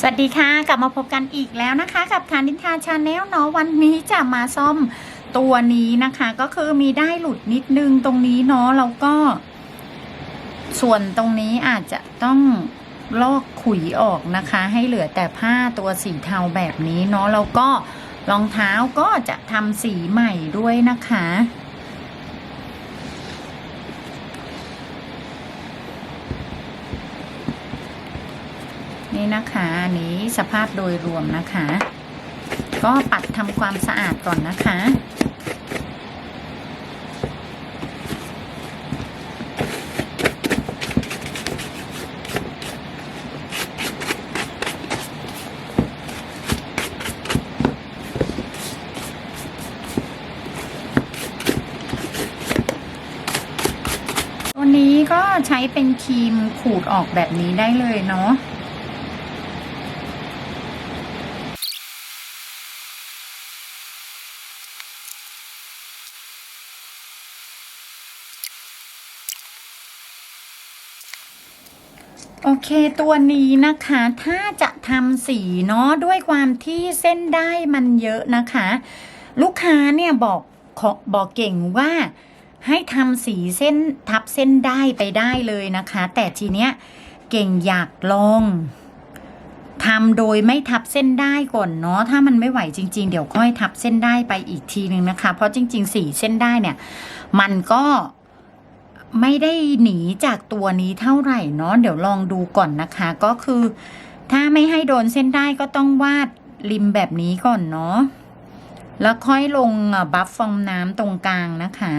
สวัสดีค่ะกลับมาพบกันอีกแล้วนะคะ กับทานิทาชาแนลเนาะวันนี้จะมาซ่อมตัวนี้นะคะ ก็คือมีได้หลุดนิดนึงตรงนี้เนาะแล้วก็ ส่วนตรงนี้อาจจะต้องลอกขุยออกนะคะ ให้เหลือแต่ผ้าตัวสีเทาแบบนี้เนาะแล้วก็รองเท้าก็จะทำสีใหม่ด้วยนะคะ นี่นะคะอันนี้สภาพโดยรวมนะคะ ก็ปัดทำความสะอาดก่อนนะคะตัวนี้ก็ใช้เป็นครีมขูดออกแบบนี้ได้เลยเนาะ โอเคตัวนี้นะคะถ้าจะทำสีเนาะด้วยความที่เส้นได้มันเยอะนะคะ ลูกค้าเนี่ยบอกบอกเก่งว่าให้ทำสีเส้นทับเส้นได้ไปได้เลยนะคะ แต่ทีเนี้ยเก่งอยากลองทำโดยไม่ทับเส้นได้ก่อนเนาะถ้ามันไม่ไหวจริง ๆ เดี๋ยวค่อยทับเส้นได้ไปอีกทีหนึ่งนะคะ เพราะจริง ๆ สีเส้นได้เนี่ย มันก็ ไม่ได้หนีจากตัวนี้เท่าไหร่เนาะเดี๋ยวลองดูก่อนนะคะ ก็คือ ถ้าไม่ให้โดนเส้นได้ก็ต้องวาดริมแบบนี้ก่อนเนาะแล้วค่อยลงบัฟฟองน้ำตรงกลางนะคะ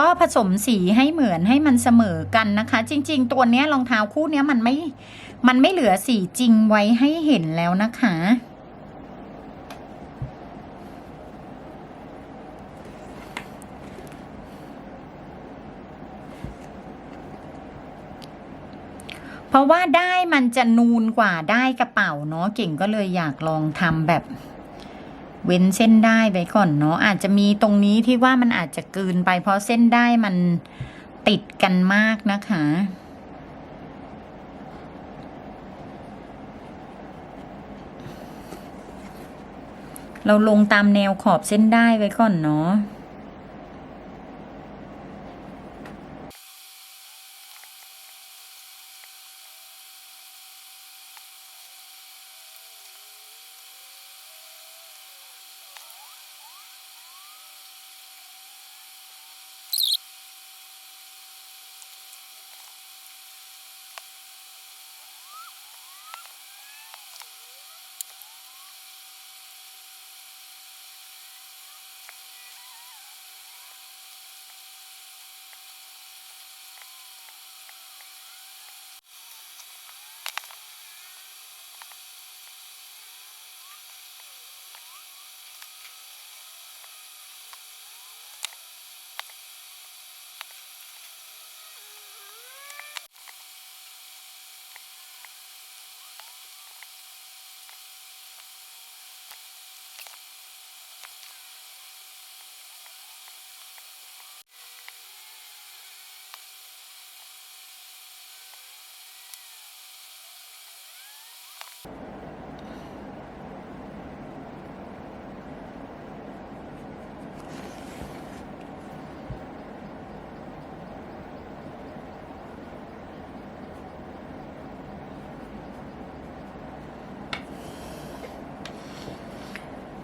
ก็ผสมสีให้เหมือนให้มันเสมอกันนะคะ จริง ๆ ตัวเนี้ยรองเท้าคู่เนี้ยมันไม่มันไม่เหลือสีจริงไว้ให้เห็นแล้วนะคะ เพราะว่าได้มันจะนูนกว่าได้กระเป๋าเนาะเก่งก็เลยอยากลองทำแบบ เว้นเส้นได้ไว้ก่อนเนาะอาจจะมีตรงนี้ที่ว่ามันอาจจะเกินไป เพราะเส้นได้มันติดกันมากนะคะเราลงตามแนวขอบเส้นได้ไว้ก่อนเนาะ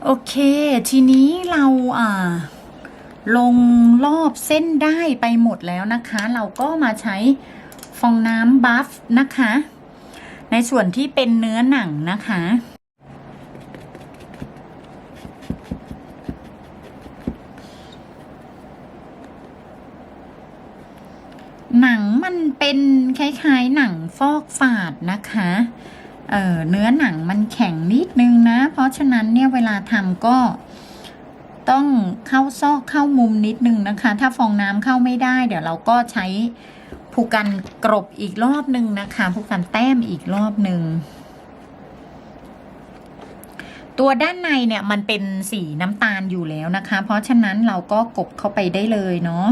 โอเค ทีนี้เราอ่า ลงรอบเส้นได้ไปหมดแล้วนะคะ เราก็มาใช้ฟองน้ำบัฟนะคะ ในส่วนที่เป็นเนื้อหนังนะคะหนังมันเป็นคล้ายๆหนังฟอกฝาดนะคะ เเนื้อหนังมันแข็งนิดนึงนะ เพราะฉะนั้นเนี่ยเวลาทำก็ต้องเข้าซอกเข้ามุมนิดนึงนะคะ ถ้าฟองน้ำเข้าไม่ได้ เดี๋ยวเราก็ใช้ผูกกันกรบอีกรอบนึงนะคะผูกกันแต้มอีกรอบนึงตัวด้านในเนี่ยมันเป็นสีน้ำตาลอยู่แล้วนะคะ เพราะฉะนั้นเราก็กบเข้าไปได้เลยเนาะ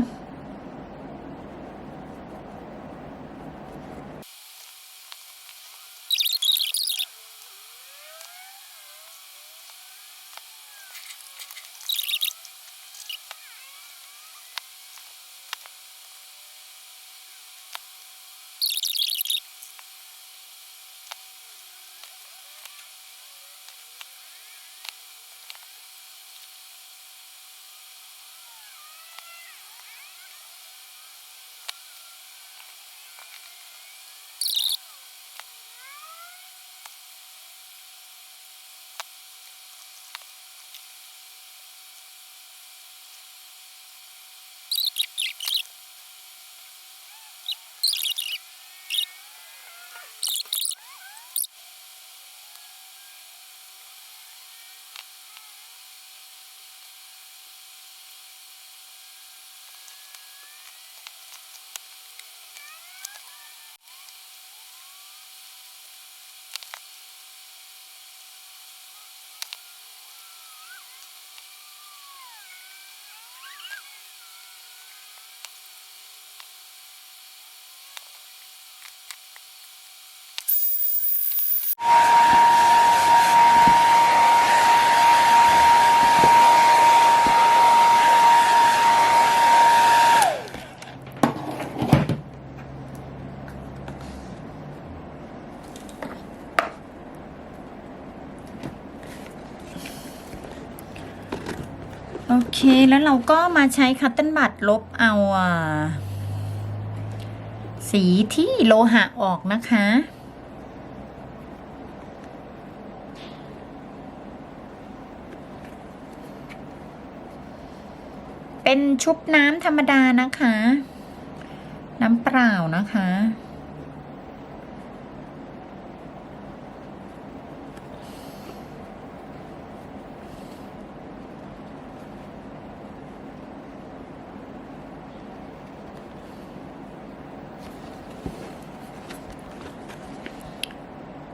โอเคแล้วเราก็มาใช้คัตเติ้ลบัตลบเอาอ่าสีที่โลหะออกนะคะ เป็นชุบน้ำธรรมดานะคะ น้ำเปล่านะคะ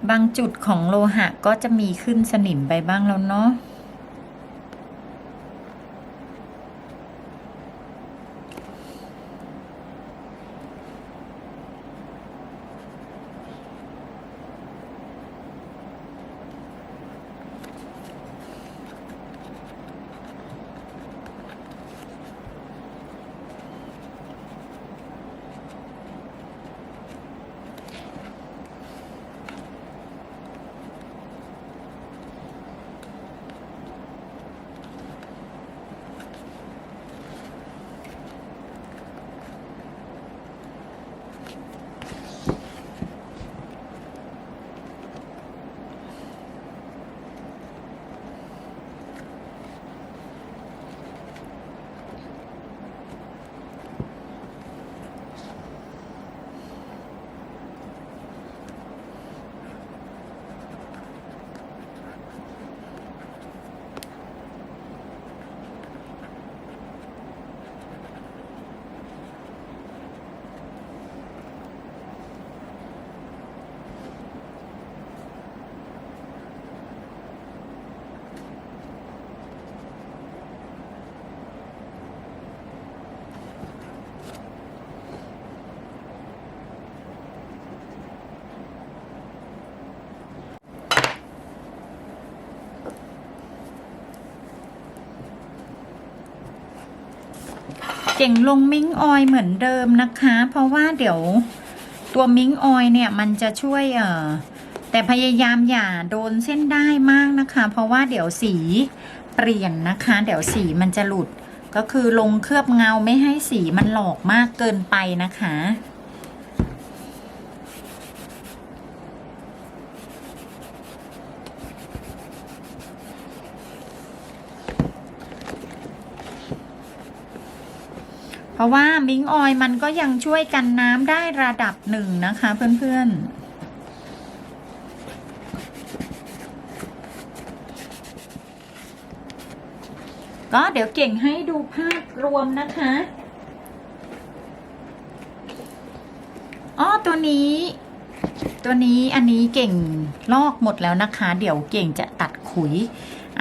บางจุดของโลหะก็จะมีขึ้นสนิมไปบ้างแล้วเนาะ เก่งลงมิ้งออยเหมือนเดิมนะคะ เพราะว่าเดี๋ยวตัวมิ้งออยเนี่ยมันจะช่วยเอ่อแต่พยายามอย่าโดนเส้นได้มากนะคะ เพราะว่าเดี๋ยวสีเปลี่ยนนะคะ เดี๋ยวสีมันจะหลุด ก็คือลงเคลือบเงาไม่ให้สีมันหลอกมากเกินไปนะคะ ราะว่ามิงออยมันก็ยังช่วยกันน้ำได้ระดับหนึ่งนะคะเพื่อนๆก็เดี๋ยวเก่งให้ดูภาพรวมนะคะ อ๋อตัวนี้ ตัวนี้อันนี้เก่งลอกหมดแล้วนะคะ เดี๋ยวเก่งจะตัดขุย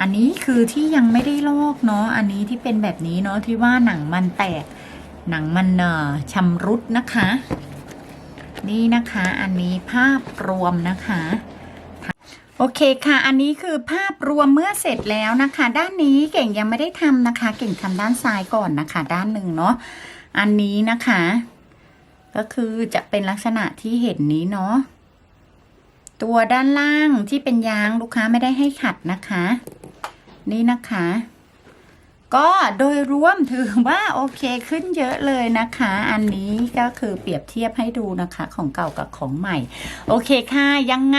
อันนี้คือที่ยังไม่ได้ลอกเนาะ อันนี้ที่เป็นแบบนี้เนาะที่ว่าหนังมันแตก หนังมันเอ่อชำรุดนะคะ นี่นะคะอันนี้ภาพรวมนะคะโอเคค่ะ อันนี้คือภาพรวมเมื่อเสร็จแล้วนะคะ ด้านนี้เก่งยังไม่ได้ทำนะคะ เก่งทำด้านซ้ายก่อนนะคะ ด้านหนึ่งเนาะ อันนี้นะคะ ก็คือจะเป็นลักษณะที่เห็นนี้เนาะ ตัวด้านล่างที่เป็นยางลูกค้าไม่ได้ให้ขัดนะคะ นี่นะคะ ก็โดยรวมถือว่าโอเคขึ้นเยอะเลยนะคะ อันนี้ก็คือเปรียบเทียบให้ดูนะคะของเก่ากับของใหม่ โอเคค่ะ ยังไง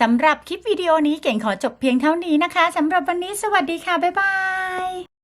สำหรับคลิปวิดีโอนี้เก่งขอจบเพียงเท่านี้นะคะสำหรับวันนี้สวัสดีค่ะ บ๊ายบาย